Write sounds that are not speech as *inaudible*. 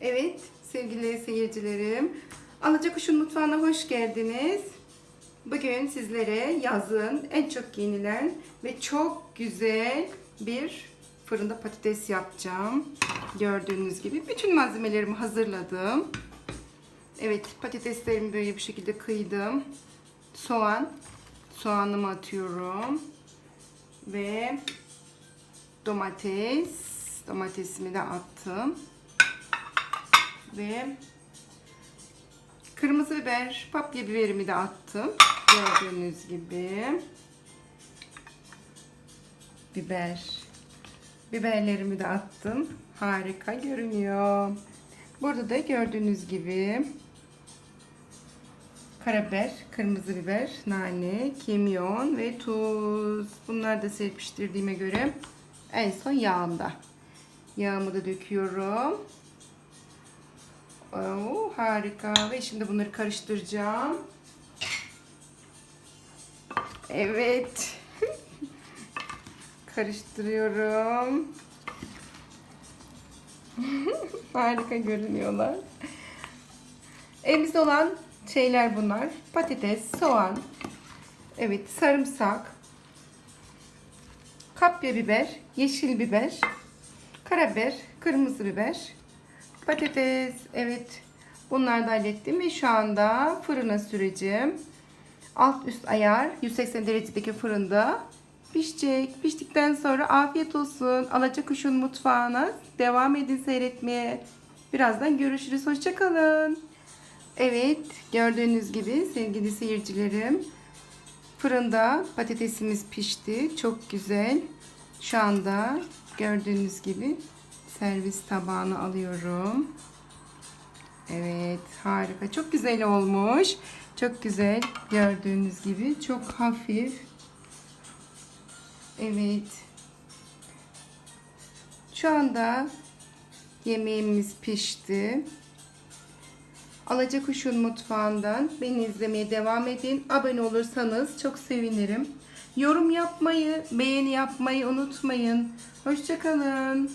Evet sevgili seyircilerim. Alacakuş'un mutfağına hoş geldiniz. Bugün sizlere yazın en çok yenilen ve çok güzel bir fırında patates yapacağım. Gördüğünüz gibi bütün malzemelerimi hazırladım. Evet patateslerimi böyle bu şekilde kıydım. Soğan. Soğanımı atıyorum. Ve domates. Domatesimi de attım. Ve kırmızı biber, papya biberimi de attım. Gördüğünüz gibi. Biber. Biberlerimi de attım. Harika görünüyor. Burada da gördüğünüz gibi karabiber, kırmızı biber, nane, kimyon ve tuz. Bunları da serpiştirdiğime göre en son yağımda. Yağımı da döküyorum. Oo, harika. Ve şimdi bunları karıştıracağım. Evet. *laughs* Karıştırıyorum. *laughs* harika görünüyorlar. Elimizde olan şeyler bunlar. Patates, soğan, evet sarımsak, kapya biber, yeşil biber, karabiber, kırmızı biber, patates. Evet bunları da hallettim ve şu anda fırına süreceğim. Alt üst ayar 180 derecedeki fırında pişecek. Piştikten sonra afiyet olsun. Alacakuş'un mutfağına devam edin seyretmeye. Birazdan görüşürüz. Hoşçakalın. Evet, gördüğünüz gibi sevgili seyircilerim, fırında patatesimiz pişti. Çok güzel. Şu anda gördüğünüz gibi servis tabağına alıyorum. Evet, harika. Çok güzel olmuş. Çok güzel. Gördüğünüz gibi çok hafif. Evet. Şu anda yemeğimiz pişti. Alacakuş'un mutfağından beni izlemeye devam edin. Abone olursanız çok sevinirim. Yorum yapmayı, beğeni yapmayı unutmayın. Hoşçakalın.